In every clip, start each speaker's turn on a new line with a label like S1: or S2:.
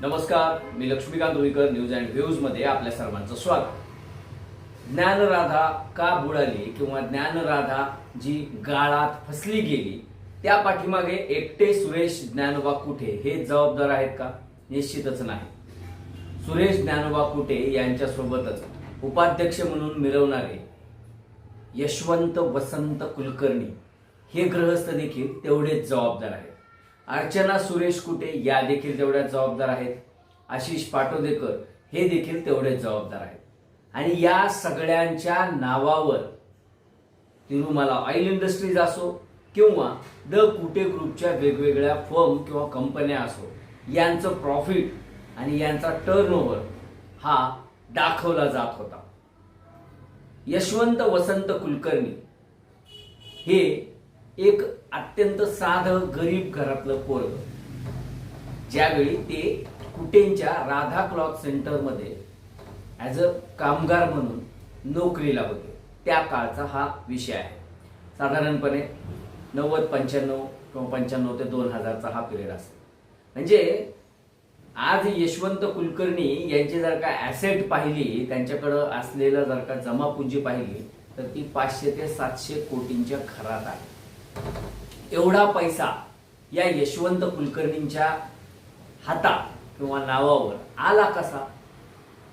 S1: नमस्कार मी Laxmikant Ruikar news and व्ह्यूजमध्ये आपल्या सर्वांचं स्वागत. ज्ञानराधा का बुडाली किंवा ज्ञानराधा जी गाळात फसली गेली त्या पाठीमागे एकटे सुरेश ज्ञानोबा कुठे हे जबाबदार आहेत का? निश्चितच नाही. सुरेश ज्ञानोबा कुठे यांच्यासोबतच उपाध्यक्ष म्हणून मिरवणारे यशवंत वसंत कुलकर्णी हे ग्रहस्थ देखील तेवढेच जबाबदार आहेत. अर्चना सुरेश कुटे या देखील तेवढ्या जबाबदार आहेत. आशिष पाटोदेकर हे देखील तेवढेच जबाबदार आहेत. आणि या सगळ्यांच्या नावावर तिरुमाला ऑइल इंडस्ट्रीज असो किंवा द कुटे ग्रुपच्या वेगवेगळ्या फर्म किंवा कंपन्या असो यांचं प्रॉफिट आणि यांचा टर्नओव्हर हा दाखवला जात होता. यशवंत वसंत कुलकर्णी हे एक अत्यंत साधं गरीब घरातलं पोरग. ज्यावेळी ते कुटेंच्या राधा क्लॉथ सेंटरमध्ये ॲज अ कामगार म्हणून नोकरीला होते. त्या काळचा हा विषय आहे. साधारणपणे नव्वद पंच्याण्णव किंवा पंच्याण्णव ते दोन हजारचा हा पिरियड असतो. म्हणजे आज यशवंत कुलकर्णी यांची जर का ॲसेट पाहिली त्यांच्याकडं असलेलं जर का जमापुंजी पाहिली तर ती पाचशे ते सातशे कोटींच्या घरात आहे. एवढा पैसा या यशवंत कुलकर्णींच्या हातात किंवा नावावर आला कसा?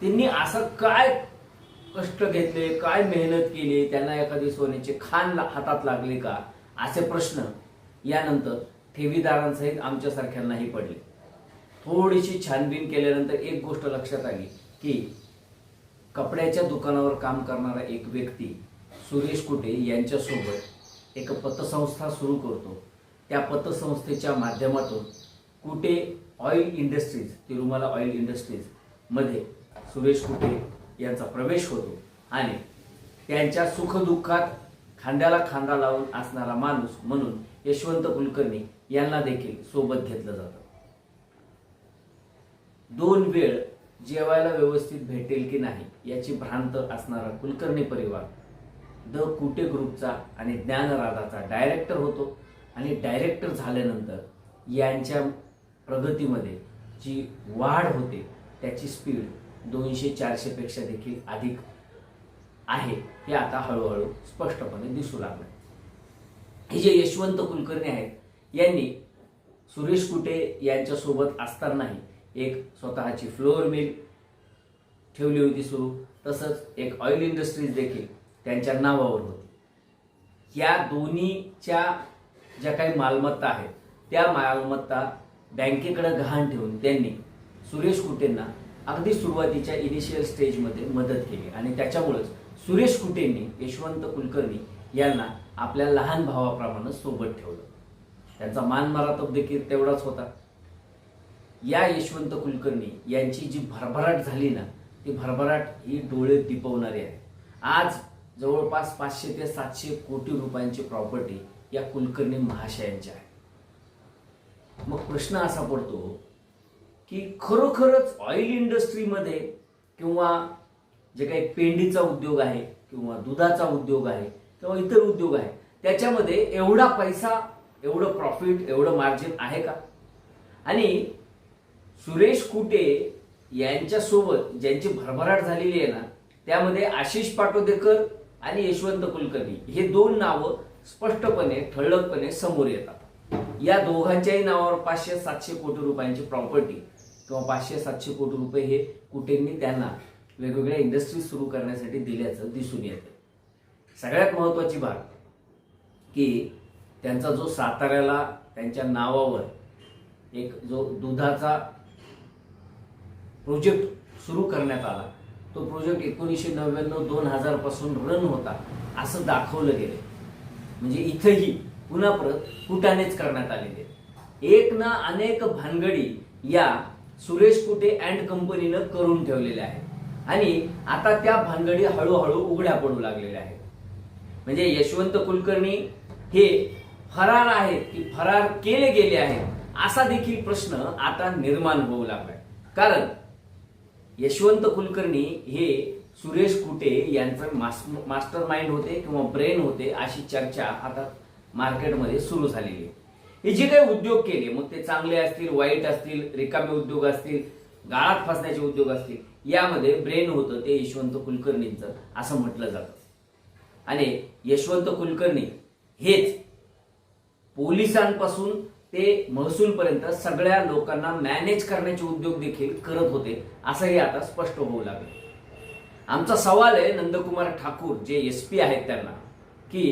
S1: त्यांनी असं काय कष्ट घेतले काय मेहनत केली? त्यांना एखादी सोन्याचे खान ला- हातात लागले का? असे प्रश्न यानंतर ठेवीदारांसहित आमच्यासारख्यांनाही पडले. थोडीशी छानबीन केल्यानंतर एक गोष्ट लक्षात आली की कपड्याच्या दुकानावर काम करणारा एक व्यक्ती सुरेश कुटे यांच्यासोबत एक पतसंस्था सुरू करतो. त्या पतसंस्थेच्या माध्यमातून Kute oil industries Tirumala oil इंडस्ट्रीजमध्ये Suresh Kute यांचा प्रवेश होतो आणि त्यांच्या सुखदुःखात खांद्याला खांदा लावून असणारा माणूस म्हणून यशवंत कुलकर्णी यांना देखील सोबत घेतलं जातं. दोन वेळ जेवायला व्यवस्थित भेटेल की नाही याची भ्रांत असणारा कुलकर्णी परिवार द कुटे ग्रुपचा आणि ज्ञानराधाचा डायरेक्टर होतो. आणि डायरेक्टर झाल्यानंतर यांच्या प्रगतीमध्ये जी वाढ होते त्याची स्पीड दोनशे चारशेपेक्षा देखील अधिक आहे हे आता हळूहळू स्पष्टपणे दिसू लागलं हे जे यशवंत कुलकर्णी आहेत यांनी सुरेश कुटे यांच्यासोबत असतानाही एक स्वतःची फ्लोअर मिल ठेवली होती सुरू. तसंच एक ऑइल इंडस्ट्रीज देखील त्यांच्या नावावर होती. या दोन्हीच्या ज्या काही मालमत्ता आहेत त्या मालमत्ता बँकेकडे गहाण ठेवून त्यांनी सुरेश कुटेंना अगदी सुरुवातीच्या इनिशियल स्टेजमध्ये मदत केली. आणि त्याच्यामुळेच सुरेश कुटेंनी यशवंत कुलकर्णी यांना आपल्या लहान भावाप्रमाणे सोबत ठेवलं. त्यांचा मान मरातब देखील तेवढाच होता. या यशवंत कुलकर्णी यांची जी भरभराट झाली ना ती भरभराट ही डोळे दिपवणारी आहे. आज जवळपास पाचशे ते सातशे कोटी रुपयांची प्रॉपर्टी या कुलकर्णी महाशयांची आहे. मग प्रश्न असा पडतो की खरोखरच ऑइल इंडस्ट्रीमध्ये किंवा जे काही पेंडीचा उद्योग आहे किंवा दुधाचा उद्योग आहे किंवा इतर उद्योग आहे त्याच्यामध्ये एवढा पैसा एवढं प्रॉफिट एवढं मार्जिन आहे का? आणि सुरेश कुटे यांच्यासोबत ज्यांची भरभराट झालेली आहे ना त्यामध्ये आशिष पाटोदेकर आणि यशवंत कुलकर्णी हे दोन नावं स्पष्टपणे ठळकपणे समोर येतात. या दोघांच्याही नावावर पाचशे सातशे कोटी रुपयांची प्रॉपर्टी किंवा पाचशे सातशे कोटी रुपये हे कुटेंनी त्यांना वेगवेगळ्या इंडस्ट्री सुरू करण्यासाठी दिल्याचं दिसून येतं. सगळ्यात महत्त्वाची बाब की त्यांचा जो साताऱ्याला त्यांच्या नावावर एक जो दुधाचा प्रोजेक्ट सुरू करण्यात आला तो प्रोजेक्ट एकोणीसशे नव्याण्णव दोन हजारपासून रन होता असं दाखवलं गेलं म्हणजे इथंही पुन्हा परत कुटानेच करण्यात आलेले. एक ना अनेक भानगडी या सुरेश कुटे अँड कंपनीनं करून ठेवलेल्या आहेत. आणि आता त्या भानगडी हळूहळू उघड्या पडू लागलेल्या आहेत. म्हणजे यशवंत कुलकर्णी हे फरार आहेत की फरार केले गेले आहेत असा देखील प्रश्न आता निर्माण होऊ लागलाय. कारण यशवंत कुलकर्णी हे सुरेश कुटे यांचं मास्टर माइंड होते किंवा ब्रेन होते अशी चर्चा आता मार्केटमध्ये सुरू झालेली आहे. हे जे काही उद्योग केले मग ते चांगले असतील वाईट असतील रिकामे उद्योग असतील गाळात फसण्याचे उद्योग असतील यामध्ये ब्रेन होतं ते यशवंत कुलकर्णींचं असं म्हटलं जातं. आणि यशवंत कुलकर्णी हेच पोलिसांपासून ते महसूलपर्यंत सगळ्या लोकांना मॅनेज करण्याचे उद्योग देखील करत होते असंही आता स्पष्ट होऊ लागलं. आमचा सवाल आहे नंदकुमार ठाकूर जे एस पी आहेत त्यांना की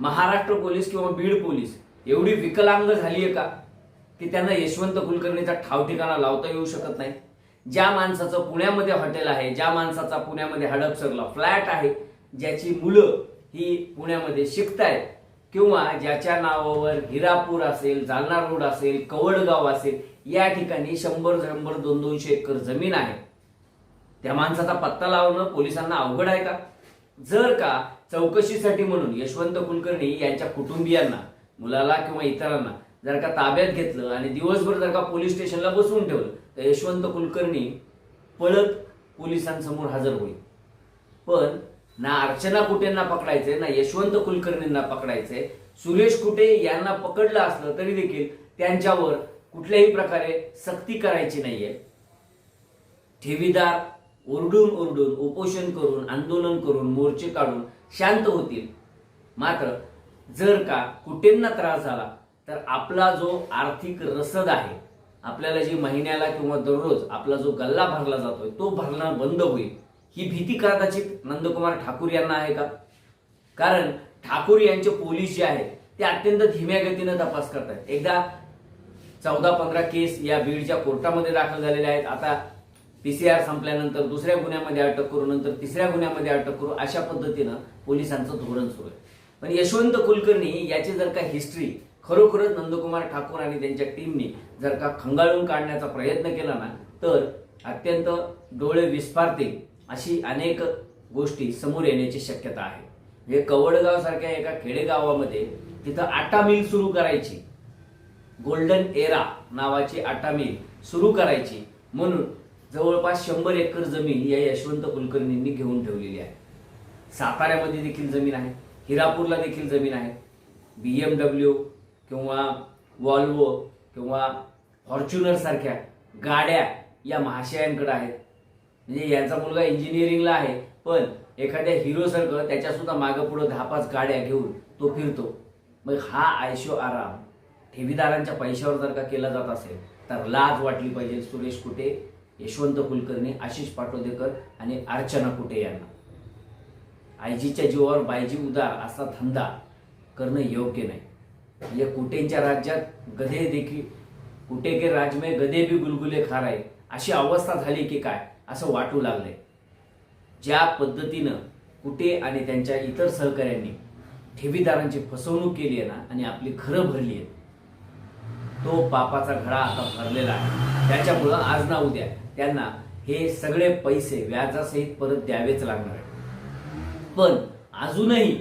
S1: महाराष्ट्र पोलीस किंवा बीड पोलीस एवढी विकलांग झाली आहे का? की त्यांना यशवंत कुलकर्णीचा ठाव ठिकाणा लावता येऊ शकत नाही? ज्या माणसाचं पुण्यामध्ये हॉटेल आहे ज्या माणसाचा पुण्यामध्ये हडपसरला फ्लॅट आहे ज्याची मुलं ही पुण्यामध्ये शिकतायत किंवा ज्याच्या नावावर हिरापूर असेल जालना रोड असेल कवडगाव असेल या ठिकाणी शंभर शंभर दोन दोनशे एकर जमीन आहे. त्या माणसाचा पत्ता लावणं पोलिसांना अवघड आहे का? जर का चौकशीसाठी म्हणून यशवंत कुलकर्णी यांच्या कुटुंबियांना मुलाला किंवा इतरांना जर का ताब्यात घेतलं आणि दिवसभर जर का पोलीस स्टेशनला बसवून ठेवलं तर यशवंत कुलकर्णी पळत पोलिसांसमोर हजर होईल. पण ना अर्चना कुटेंना पकडायचंय ना यशवंत कुलकर्णींना पकडायचंय. सुरेश कुटे यांना पकडलं असलं तरी देखील त्यांच्यावर कुठल्याही प्रकारे सक्ती करायची नाहीये. ठेवीदार ओरडून ओरडून उपोषण करून आंदोलन करून मोर्चे काढून शांत होतील. मात्र जर का कुटेंना त्रास झाला तर आपला जो आर्थिक रसद आहे आपल्याला जी महिन्याला किंवा दररोज आपला जो गल्ला भरला जातोय तो भरणं बंद होईल. ही भीती कदाचित नंदकुमार ठाकूर यांना आहे का? कारण ठाकूर यांचे पोलीस जे आहेत ते अत्यंत धीम्या गतीनं तपास करतात एकदा चौदा पंधरा केस या बीडच्या कोर्टामध्ये दाखल झालेल्या आहेत. आता पीसीआर संपल्यानंतर दुसऱ्या गुन्ह्यामध्ये अटक करू नंतर तिसऱ्या गुन्ह्यामध्ये अटक करू अशा पद्धतीनं पोलिसांचं धोरण सुरू आहे. पण यशवंत कुलकर्णी याची जर का हिस्ट्री खरोखरच नंदकुमार ठाकूर आणि त्यांच्या टीमनी जर का खंगाळून काढण्याचा प्रयत्न केला ना तर अत्यंत डोळे विस्फारतील. अशी अनेक गोष्टी समोर येण्याची शक्यता आहे. म्हणजे हे कवडगाव सारख्या एका खेडेगावामध्ये तिथं आटा मिल सुरू करायची. गोल्डन एरा नावाची आटा मिल सुरू करायची. म्हणून जवळपास शंभर एकर जमीन या यशवंत कुलकर्णींनी घेऊन ठेवलेली आहे. साताऱ्यामध्ये देखील जमीन आहे. हिरापूरला देखील जमीन आहे. बी एम डब्ल्यू किंवा वॉल्वो किंवा फॉर्च्युनर सारख्या गाड्या या महाशयांकडे आहेत. म्हणजे यांचा मुलगा इंजिनिअरिंगला आहे पण एखाद्या हिरो सारखं त्याच्या सुद्धा मागं पुढं दहा पाच गाड्या घेऊन तो फिरतो. मग हा आयशो आराम ठेवीदारांच्या पैशावर जर का केला जात असेल तर लाज वाटली पाहिजे सुरेश कुटे यशवंत कुलकर्णी आशिष पाटोदेकर आणि अर्चना कुटे यांना. आयजीच्या जीवावर बायजी उदार असा धंदा करणं योग्य नाही. म्हणजे कुटेंच्या राज्यात गधे देखील कुटे के राज में गधे बी गुलगुले खार आहे अशी अवस्था झाली की काय? असं वाटू लागलंय. ज्या पद्धतीनं कुटे आणि त्यांच्या इतर सहकाऱ्यांनी ठेवीदारांची फसवणूक केली आहे ना आणि आपली घरं भरली आहेत तो पापाचा घडा आता भरलेला आहे. त्याच्यामुळं आज ना उद्या त्यांना हे सगळे पैसे व्याजासहित परत द्यावेच लागणार आहे पण अजूनही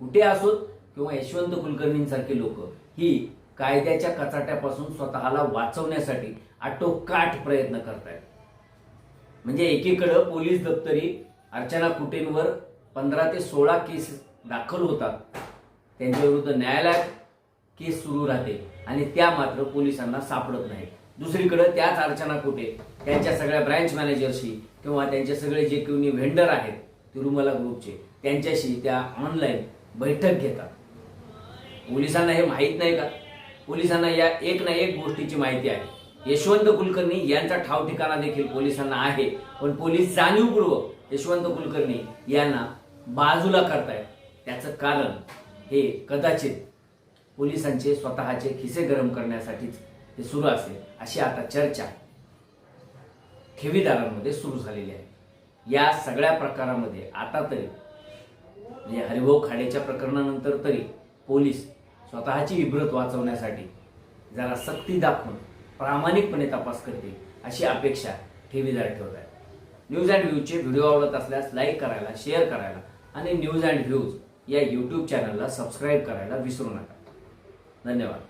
S1: कुठे असोत किंवा यशवंत कुलकर्णींसारखी लोक ही कायद्याच्या कचाट्यापासून स्वतःला वाचवण्यासाठी आटोकाट प्रयत्न करतायत. म्हणजे एकीकडं पोलीस दप्तरी अर्चना कुटेंवर पंधरा ते सोळा केस दाखल होतात. त्यांच्या विरुद्ध न्यायालयात केस सुरू राहते आणि त्या मात्र पोलिसांना सापडत नाही. दुसरीकडे त्याच अर्चना कुटे त्यांच्या सगळ्या ब्रँच मॅनेजरशी किंवा त्यांचे सगळे जे कोणी व्हेंडर आहेत तिरुमला ग्रुपचे त्यांच्याशी त्या ऑनलाईन बैठक घेतात. पोलिसांना हे माहीत नाही का? पोलिसांना या एक ना एक गोष्टीची माहिती आहे. यशवंत कुलकर्णी यांचा ठाव ठिकाणा देखील पोलिसांना आहे. पण पोलीस जाणीवपूर्वक यशवंत कुलकर्णी यांना बाजूला करतायत. त्याचं कारण हे कदाचित पोलिसांचे स्वतःचे खिसे गरम करण्यासाठीच ते सुरू असेल अशी आता चर्चा ठेवीदारांमध्ये सुरू झालेली आहे. या सगळ्या प्रकारामध्ये आता तरी म्हणजे हरिभाऊ खाडेच्या प्रकरणानंतर तरी पोलीस स्वतःची इब्रत वाचवण्यासाठी जरा सक्ती दाखवून प्रामाणिकपणे तपास करतील अशी अपेक्षा ठेवीदार ठेवत आहे न्यूज अँड व्ह्यूजचे व्हिडिओ आवडत असल्यास लाईक करायला शेअर करायला आणि न्यूज अँड व्ह्यूज या यूट्यूब चॅनलला सबस्क्राईब करायला विसरू नका. धन्यवाद.